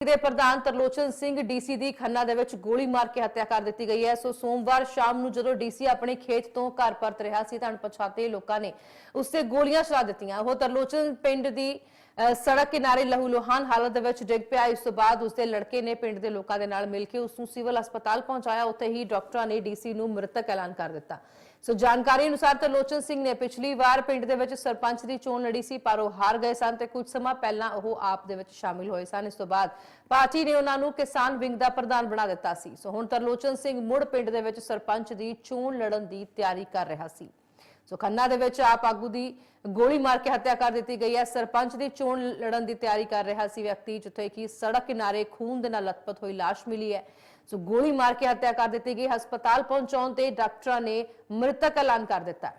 ਦੇ ਪ੍ਰਧਾਨ ਤਰਲੋਚਨ ਸਿੰਘ ਡੀਸੀ ਦੀ ਖੰਨਾ ਦੇ ਵਿੱਚ ਗੋਲੀ ਮਾਰ ਕੇ ਹੱਤਿਆ ਕਰ ਦਿੱਤੀ ਗਈ ਹੈ। ਸੋ ਸੋਮਵਾਰ ਸ਼ਾਮ ਨੂੰ ਜਦੋਂ ਡੀਸੀ ਆਪਣੇ ਖੇਤ ਤੋਂ ਘਰ ਪਰਤ ਰਿਹਾ ਸੀ, ਤਾਂ ਅਣਪਛਾਤੇ ਲੋਕਾਂ ਨੇ ਉਸ ਤੇ ਗੋਲੀਆਂ ਚਲਾ ਦਿੱਤੀਆਂ। ਉਹ ਤਰਲੋਚਨ ਪਿੰਡ ਦੀ ਸੜਕ ਕਿਨਾਰੇ ਲਹੂ ਲੋਹਾਨ ਹਾਲਤ ਦੇ ਵਿੱਚ ਡਿੱਗ ਪਿਆ। ਇਸ ਤੋਂ ਬਾਅਦ ਉਸ ਦੇ ਲੜਕੇ ਨੇ ਪਿੰਡ ਦੇ ਲੋਕਾਂ ਦੇ ਨਾਲ ਮਿਲ ਕੇ ਉਸ ਨੂੰ ਸਿਵਲ ਹਸਪਤਾਲ ਪਹੁੰਚਾਇਆ। ਉੱਥੇ ਹੀ ਡਾਕਟਰਾਂ ਨੇ ਡੀਸੀ ਨੂੰ ਮ੍ਰਿਤਕ ਐਲਾਨ ਕਰ ਦਿੱਤਾ। ਸੋ ਜਾਣਕਾਰੀ ਅਨੁਸਾਰ ਤਰਲੋਚਨ ਸਿੰਘ ਨੇ ਪਿਛਲੀ ਵਾਰ ਪਿੰਡ ਦੇ ਵਿੱਚ ਸਰਪੰਚ ਦੀ ਚੋਣ ਲੜੀ ਸੀ, ਪਰ ਉਹ ਹਾਰ ਗਏ ਸਨ ਤੇ ਕੁਝ ਸਮਾਂ ਪਹਿਲਾਂ ਉਹ ਆਪ ਦੇ ਵਿੱਚ ਸ਼ਾਮਿਲ ਹੋਏ ਸਨ। ਇਸ ਤੋਂ ਬਾਅਦ ਪਾਰਟੀ ਨੇ ਉਹਨਾਂ ਨੂੰ ਕਿਸਾਨ ਵਿੰਗ ਦਾ ਪ੍ਰਧਾਨ ਬਣਾ ਦਿੱਤਾ ਸੀ। ਸੋ ਹੁਣ ਤਰਲੋਚਨ ਸਿੰਘ ਮੁੜ ਪਿੰਡ ਦੇ ਵਿੱਚ ਸਰਪੰਚ ਦੀ ਚੋਣ ਲੜਨ ਦੀ ਤਿਆਰੀ ਕਰ ਰਿਹਾ ਸੀ। ਸੋ ਖੰਨਾ ਦੇ ਵਿੱਚ ਆਪ ਆਗੂ ਦੀ ਗੋਲੀ ਮਾਰ ਕੇ ਹੱਤਿਆ ਕਰ ਦਿੱਤੀ ਗਈ ਹੈ। ਸਰਪੰਚ ਦੀ ਚੋਣ ਲੜਨ ਦੀ ਤਿਆਰੀ ਕਰ ਰਿਹਾ ਸੀ ਵਿਅਕਤੀ, ਜਿੱਥੇ ਕਿ ਸੜਕ ਕਿਨਾਰੇ ਖੂਨ ਦੇ ਨਾਲ ਲਥਪਥ ਹੋਈ ਲਾਸ਼ ਮਿਲੀ ਹੈ। ਸੋ ਗੋਲੀ ਮਾਰ ਕੇ ਹੱਤਿਆ ਕਰ ਦਿੱਤੀ ਗਈ। ਹਸਪਤਾਲ ਪਹੁੰਚਾਉਣ ਤੇ ਡਾਕਟਰਾਂ ਨੇ ਮ੍ਰਿਤਕ ਐਲਾਨ ਕਰ ਦਿੱਤਾ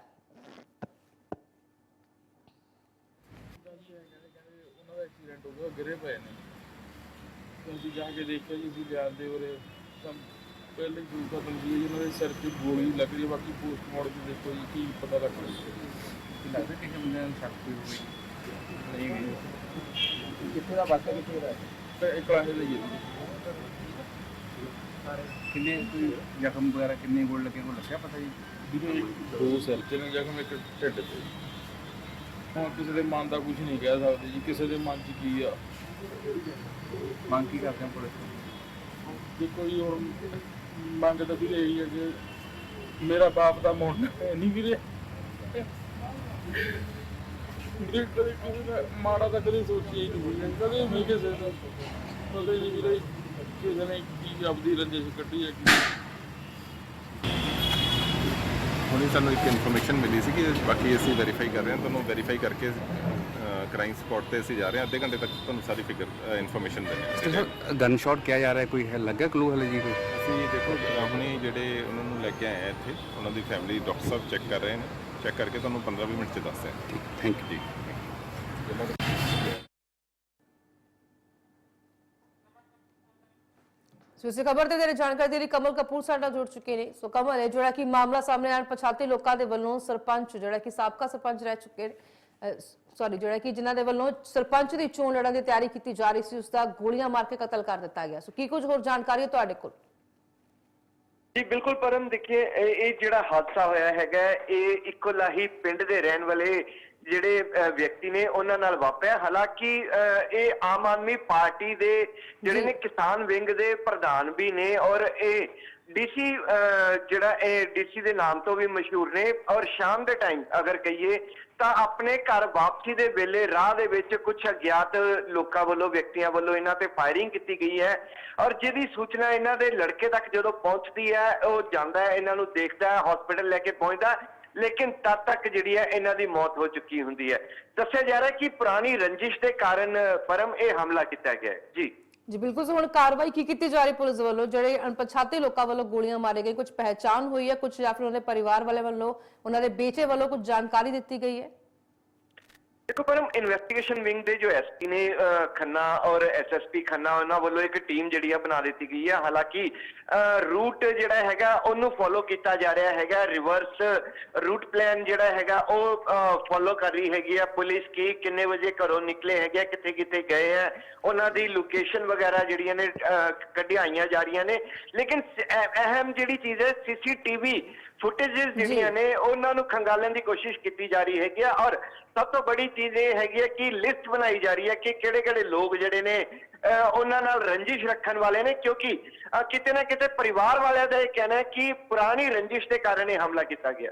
ਐਕਸੀਡੈਂਟ ਹੋ ਗਿਆ ਗਿਰੇ ਪਏ ਨੇ। ਤੇ ਜਾ ਕੇ ਦੇਖਿਆ ਜੀ, ਅਸੀਂ ਲਿਆਂਦੇ ਉਰੇ ਪਹਿਲੇ ਹੀ ਖਤਮ ਸੀ ਜੀ ਉਹਨਾਂ ਦੇ ਸਿਰ 'ਚ ਗੋਲੀ ਲੱਗ ਰਹੀ ਹੈ ਬਾਕੀ ਪੋਸਟਮਾਰਟਮ ਦੇਖੋ ਜੀ ਕੀ ਪਤਾ ਲੱਗ ਰਿਹਾ। ਲੱਗਦਾ ਕਿ ਬੰਦੇ ਨੂੰ ਸ਼ੱਕ ਵੀ ਹੋਵੇ। ਨਹੀਂ ਵੀ। ਕਿੱਥੇ ਦਾ ਵਾਕਿਆ ਕਿੱਥੇ ਦਾ? ਤੇ ਇੱਕ ਕਲਾਸੇ ਦਾ ਜੀ। ਕਿੰਨੇ ਕੋਈ ਜ਼ਖਮ ਵਗੈਰਾ ਕਿੰਨੇ ਗੋਲ ਲੱਗੇ ਕੋ ਲੱਗਿਆ ਪਤਾ ਜੀ? ਵੀਰੇ ਦੋ ਸਿਰ 'ਚ ਨੇ ਜ਼ਖਮ ਇੱਕ ਢਿੱਡ 'ਤੇ ਹੁਣ ਕਿਸੇ ਦੇ ਮਨ ਦਾ ਕੁਝ ਨਹੀਂ ਕਹਿ ਸਕਦੇ ਜੀ ਕਿਸੇ ਦੇ ਮਨ 'ਚ ਕੀ ਆ। ਮੰਗ ਕੀ ਕਰਦੇ ਹੋ ਪੁਲਿਸ ਤੋਂ? ਦੇਖੋ ਜੀ ਹੁਣ ਮੰਗ ਤਾਂ ਵੀਰੇ ਇਹੀ ਹੈ ਕਿ ਮੇਰਾ ਬਾਪ ਦਾ ਮੁੰਡਾ ਹੈ ਨਹੀਂ ਵੀਰੇ। ਵੀਰੇ ਕਦੇ ਕਿਸੇ ਦਾ ਮਾੜਾ ਤਾਂ ਕਦੇ ਸੋਚਿਆ ਹੀ ਨਹੀਂ ਕਦੇ ਵੀ ਕਿਸੇ ਦਾ। ਕਦੇ ਨਹੀਂ ਵੀਰੇ ਕਿਸੇ ਨੇ ਕੀ ਆਪਦੀ ਰੰਜਿਸ਼ ਕੱਢੀ ਹੈ ਕੀ ਹੁਣੇ ਸਾਨੂੰ ਇੱਕ ਇਨਫੋਰਮੇਸ਼ਨ ਮਿਲੀ ਸੀ ਕਿ ਬਾਕੀ ਅਸੀਂ ਵੈਰੀਫਾਈ ਕਰ ਰਹੇ ਹਾਂ, ਤੁਹਾਨੂੰ ਵੈਰੀਫਾਈ ਕਰਕੇ ਕ੍ਰਾਈਮ ਸਪੌਟ ਤੇ ਅਸੀਂ ਜਾ ਰਹੇ ਹਾਂ। ਅੱਧੇ ਘੰਟੇ ਤੱਕ ਤੁਹਾਨੂੰ ਸਾਰੀ ਫਿਗਰ ਇਨਫੋਰਮੇਸ਼ਨ ਦੇਣੀ ਹੈ। ਸਰ ਗਨ ਸ਼ਾਟ ਕਿਹਾ ਜਾ ਰਿਹਾ ਕੋਈ ਹੈ ਲੱਗਾ ਕਲੂ ਹਲੇ ਜੀ ਕੋਈ? ਅਸੀਂ ਦੇਖੋ ਹੁਣੇ ਜਿਹੜੇ ਉਹਨਾਂ ਨੂੰ ਲੈ ਕੇ ਆਏ ਆ ਇੱਥੇ ਉਹਨਾਂ ਦੀ ਫੈਮਿਲੀ ਡਾਕਟਰ ਸਾਹਿਬ ਚੈੱਕ ਕਰ ਰਹੇ ਨੇ। ਚੈੱਕ ਕਰਕੇ ਤੁਹਾਨੂੰ 15-20 ਮਿੰਟ ਚ ਦੱਸਦੇ ਹਾਂ ਥੈਂਕ ਯੂ ਜੀ ਸੋ ਇਸੇ ਖਬਰ ਤੇ ਦੇਰੇ ਜਾਣਕਾਰੀ ਦੇ ਲਈ ਕਮਲ ਕਪੂਰ ਸਾਡਾ ਜੁੜ ਚੁੱਕੇ ਨੇ। ਸੋ ਕਮਲ ਹੈ ਜਿਹੜਾ ਕਿ ਮਾਮਲਾ ਸਾਹਮਣੇ ਆਣ ਪਛਾਤੇ ਲੋਕਾਂ ਦੇ ਵੱਲੋਂ ਸਰਪੰਚ ਜਿਹੜਾ ਕਿ ਸਾਬਕਾ ਸਰਪੰਚ ਰਹਿ ਚੁੱਕੇ ਨੇ ਸੌਰੀ ਜਿਹੜਾ ਕਿ ਜਿਨ੍ਹਾਂ ਦੇ ਵੱਲੋਂ ਸਰਪੰਚ ਦੀ ਚੋਣ ਲੜਨ ਦੀ ਤਿਆਰੀ ਕੀਤੀ ਜਾ ਰਹੀ ਸੀ, ਉਸ ਦਾ ਗੋਲੀਆਂ ਮਾਰ ਕੇ ਕਤਲ ਕਰ ਦਿੱਤਾ ਗਿਆ। ਸੋ ਕੀ ਕੁਝ ਹੋਰ ਜਾਣਕਾਰੀ ਹੈ ਤੁਹਾਡੇ ਕੋਲ? ਜੀ, ਬਿਲਕੁਲ ਪਰਮ, ਦੇਖੀਏ ਇਹ ਜਿਹੜਾ ਹਾਦਸਾ ਹੋਇਆ ਹੈਗਾ, ਇਹ ਇੱਕੋ ਲਾਹੀ ਪਿੰਡ ਦੇ ਰਹਿਣ ਵਾਲੇ ਜਿਹੜੇ ਵਿਅਕਤੀ ਨੇ ਉਹਨਾਂ ਨਾਲ ਵਾਪਰਿਆ। ਹਾਲਾਂਕਿ ਇਹ ਆਮ ਆਦਮੀ ਪਾਰਟੀ ਦੇ ਜਿਹੜੇ। ਨੇ ਕਿਸਾਨ ਵਿੰਗ ਦੇ ਪ੍ਰਧਾਨ ਵੀ ਨੇ ਔਰ ਇਹ ਡੀਸੀ ਜਿਹੜਾ ਇਹ ਡੀਸੀ ਦੇ ਨਾਮ ਤੋਂ ਵੀ ਮਸ਼ਹੂਰ ਨੇ। ਔਰ ਸ਼ਾਮ ਦੇ ਟਾਈਮ ਅਗਰ ਕਹੀਏ ਤਾਂ ਆਪਣੇ ਘਰ ਵਾਪਸੀ ਦੇ ਵੇਲੇ ਰਾਹ ਦੇ ਵਿੱਚ ਕੁਝ ਅਗਿਆਤ ਲੋਕਾਂ ਵੱਲੋਂ ਵਿਅਕਤੀਆਂ ਵੱਲੋਂ ਇਹਨਾਂ ਤੇ ਫਾਇਰਿੰਗ ਕੀਤੀ ਗਈ ਹੈ। ਔਰ ਜਿਹਦੀ ਸੂਚਨਾ ਇਹਨਾਂ ਦੇ ਲੜਕੇ ਤੱਕ ਜਦੋਂ ਪਹੁੰਚਦੀ ਹੈ ਉਹ ਜਾਂਦਾ ਹੈ ਇਹਨਾਂ ਨੂੰ ਦੇਖਦਾ ਹੈ ਹਸਪੀਟਲ ਲੈ ਕੇ ਪਹੁੰਚਦਾ ਲੇਕਿਨ ਤਦ ਤੱਕ ਜਿਹੜੀ ਹੈ ਇਹਨਾਂ ਦੀ ਮੌਤ ਹੋ ਚੁੱਕੀ ਹੁੰਦੀ ਹੈ। ਦੱਸਿਆ ਜਾ ਰਿਹਾ ਕਿ ਪੁਰਾਣੀ ਰੰਜਿਸ਼ ਦੇ ਕਾਰਨ ਫਰਮ ਇਹ ਹਮਲਾ ਕੀਤਾ ਗਿਆ ਜੀ। ਜੀ, ਬਿਲਕੁਲ। ਸੋ ਹੁਣ ਕਾਰਵਾਈ ਕੀ ਕੀਤੀ ਜਾ ਰਹੀ ਪੁਲਿਸ ਵੱਲੋਂ? ਜਿਹੜੇ ਅਣਪਛਾਤੇ ਲੋਕਾਂ ਵੱਲੋਂ ਗੋਲੀਆਂ ਮਾਰੇ ਗਏ ਕੁਝ ਪਹਿਚਾਣ ਹੋਈ ਹੈ ਕੁਝ ਜਾਂ ਫਿਰ ਉਹਨਾਂ ਦੇ ਪਰਿਵਾਰ ਵਾਲੇ ਵੱਲੋਂ, ਉਹਨਾਂ ਦੇ ਬੇਟੇ ਵੱਲੋਂ ਕੁਝ ਜਾਣਕਾਰੀ ਦਿੱਤੀ ਗਈ ਹੈ? ਦੇਖੋ ਪਰਮ ਇਨਵੈਸਟੀਗੇਸ਼ਨ ਵਿੰਗ ਦੇ ਜੋ ਐਸਪੀ ਨੇ ਖੰਨਾ ਔਰ ਐਸਐਸਪੀ ਖੰਨਾ ਉਹਨਾਂ ਵੱਲੋਂ ਇੱਕ ਟੀਮ ਜਿਹੜੀ ਆ ਬਣਾ ਦਿੱਤੀ ਗਈ ਹੈ ਹਾਲਾਂਕਿ ਰੂਟ ਜਿਹੜਾ ਹੈਗਾ ਉਹਨੂੰ ਫੋਲੋ ਕੀਤਾ ਜਾ ਰਿਹਾ ਹੈਗਾ। ਰਿਵਰਸ ਰੂਟ ਪਲਾਨ ਜਿਹੜਾ ਹੈਗਾ ਉਹ ਫੋਲੋ ਕਰ ਰਹੀ ਹੈਗੀ ਆ ਪੁਲਿਸ ਕੀ ਕਿੰਨੇ ਵਜੇ ਘਰੋਂ ਨਿਕਲੇ ਹੈਗੇ ਆ, ਕਿੱਥੇ ਕਿੱਥੇ ਗਏ ਆ। ਉਹਨਾਂ ਦੀ ਲੋਕੇਸ਼ਨ ਵਗੈਰਾ ਜਿਹੜੀਆਂ ਨੇ ਅਹ, ਜਾ ਰਹੀਆਂ ਨੇ। ਲੇਕਿਨ ਅਹਿਮ ਜਿਹੜੀ ਚੀਜ਼ ਹੈ ਸੀਸੀਟੀਵੀ ਫੁਟੇजेस ਜਿਹੜੀਆਂ ਨੇ ਉਹਨਾਂ ਨੂੰ ਖੰਗਾਲਣ ਦੀ ਕੋਸ਼ਿਸ਼ ਕੀਤੀ ਜਾ ਰਹੀ ਹੈਗੀ ਆ। ਔਰ ਸਭ ਤੋਂ ਬੜੀ ਚੀਜ਼ ਇਹ ਹੈਗੀ ਹੈ ਕਿ ਲਿਸਟ ਬਣਾਈ ਜਾ ਰਹੀ ਹੈ ਕਿ ਕਿਹੜੇ ਕਿਹੜੇ ਲੋਕ ਜਿਹੜੇ ਨੇ ਉਹਨਾਂ ਨਾਲ ਰੰਜਿਸ਼ ਰੱਖਣ ਵਾਲੇ ਨੇ ਕਿਉਂਕਿ ਕਿਤੇ ਨਾ ਕਿਤੇ ਪਰਿਵਾਰ ਵਾਲਿਆਂ ਦਾ ਇਹ ਕਹਿਣਾ ਹੈ ਕਿ ਪੁਰਾਣੀ ਰੰਜਿਸ਼ ਦੇ ਕਾਰਨ ਇਹ ਹਮਲਾ ਕੀਤਾ ਗਿਆ।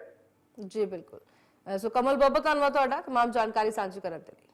ਜੀ ਬਿਲਕੁਲ। ਸੋ ਕਮਲ ਬਾਬਾ ਧੰਨਵਾਦ ਤੁਹਾਡਾ। ਤਮਾਮ ਜਾਣਕਾਰੀ ਸਾਂਝੀ ਕਰਨ ਦੇ ਲਈ।